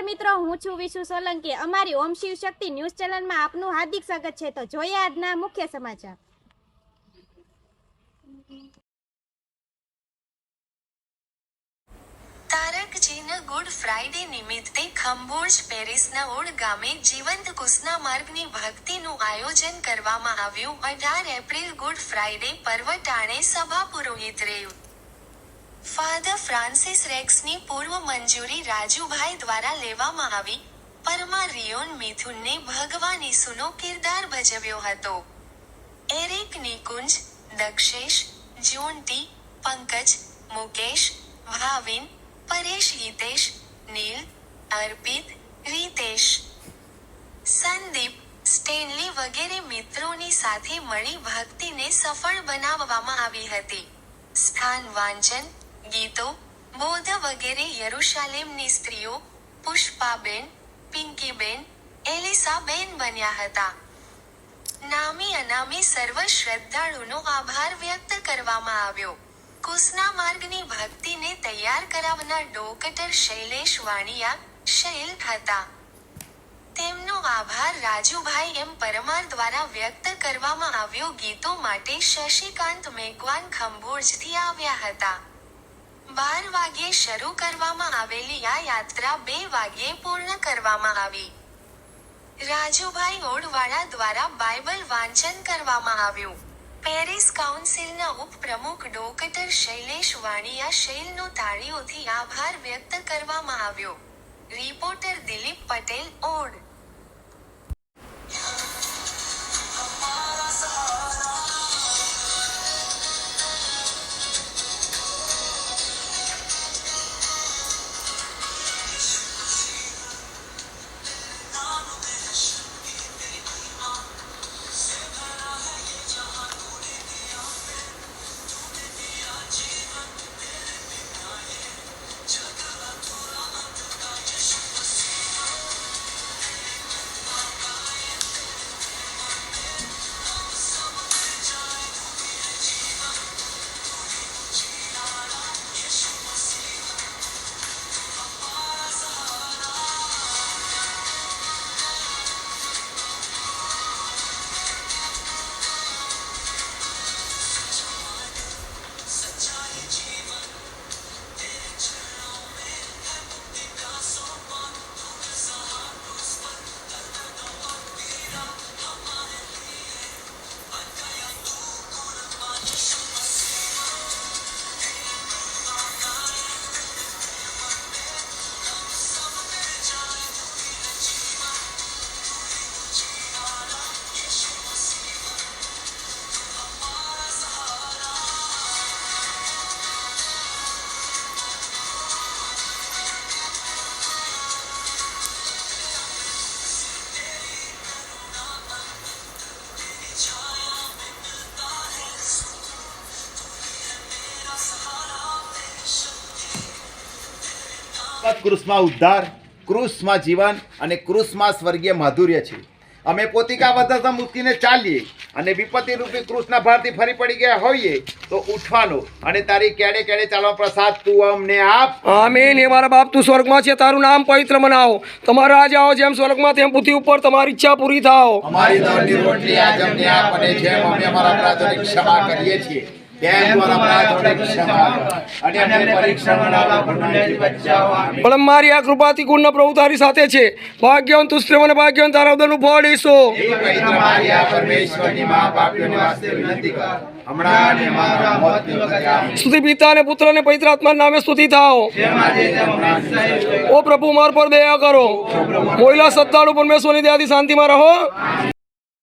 નમસ્કાર મિત્રો, હું છું વિશુ સોલંકી. અમારી ઓમ શિવ શક્તિ ન્યૂઝ ચેનલમાં આપનું હાર્દિક સ્વાગત છે. તો જોઈએ આજના મુખ્ય સમાચાર. ગુડ ફ્રાઈડે નિમિત્તે ખંભોજ પેરિસના ઓડ ગામે જીવંત કુસના માર્ગની ભક્તિનું આયોજન કરવામાં આવ્યું. અઢાર એપ્રિલ ગુડ ફ્રાઈડે પર્વ ટાણે સભા પુરોહિત રેવ ફાધર ફ્રાન્સિસ રેક્સની પૂર્વ મંજૂરી રાજુભાઈ દ્વારા લેવામાં આવી. પરમા રિયોન મિથુનને ભગવાન ઈસુનો કિરદાર ભજવ્યો હતો. Eric Nikunj, Dakshesh Jonty Pankaj, Mukesh, Bhavin, Paresh Hitesh, Neel, Arpit, Ritesh. Sandeep, Stanley વગેરે મિત્રોની સાથે મળી ભક્તિને સફળ બનાવવામાં આવી હતી. સ્થાન વાંચન ગીતો, બોધ વગેરે યરુશાલેમની સ્ત્રીઓ પુષ્પાબેન, પિંકીબેન, એલિસાબેન બન્યા હતા. નામી અનામી સર્વ શ્રદ્ધાળુનો આભાર વ્યક્ત કરવામાં આવ્યો. કુસના માર્ગની ભક્તિને તૈયાર કરાવનાર ડોકટર શૈલેષ વાણિયા શૈલ હતા. તેમનો આભાર રાજુભાઈ એમ પરમાર દ્વારા વ્યક્ત કરવામાં આવ્યો ગીતો માટે શશિકાંત મેઘવાન ખંભોજથી આવ્યા હતા. બાર વાગ્યે શરૂ કરવામાં આવેલી આ યાત્રા બે વાગ્યે પૂર્ણ કરવામાં આવી. રાજુભાઈ ઓડવાળા દ્વારા બાઇબલ વાંચન કરવામાં આવ્યું. પેરિસ કાઉન્સિલના ઉપપ્રમુખ ડોકટર શૈલેષ વાણિયા શૈલનો તાળીઓથી આભાર વ્યક્ત કરવામાં આવ્યો. રિપોર્ટર દિલીપ ક્રુસમાં ઉદ્ધાર ક્રુસમાં જીવન અને ક્રુસમાં સ્વર્ગીય માધુર્ય છે. અમે પોતિકા વધારતા મુક્તિને ચાલીએ અને વિપત્તિ રૂપી કૃષ્ણ ભારતી ફરી પડી ગયા હોઈએ તો ઉઠવાનો અને તારી કેડે કેડે ચાલવા પ્રસાદ તું અમને આપ. આમીન. હે મારા બાપ તું સ્વર્ગમાં છે તારું નામ પવિત્ર મનાવો. તમારા રાજ આવો જેમ સ્વર્ગમાં તેમ પૃથ્વી ઉપર તમારી ઈચ્છા પૂરી થાઓ. અમારી રોટલી આજ અમને આપ અને જેમ અમે અમારા અપરાધોની ક્ષમા કરીએ છીએ. ના પણ મારી આ કૃપાથી ગુણનો પ્રભુ તારી સાથે છે. ભાગ્યવન તું અને ભાગ્યવન તારા ઉદરનું ફળ ઈસો હે પવિત્ર મારિયા, પરમેશ્વરની માં પાપીઓને વાસ્તે વિનંતી કર હમણાં અને અમારા મોતની વખતે આમીન. સ્તુતિ પિતા અને પુત્ર અને પવિત્ર આત્માના નામે સ્તુતિ થાઓ. ઓ પ્રભુ માર પર દયા કરો. મોયલા સત્તાળુ પરમેશ્વરની દયાથી શાંતિમાં રહો.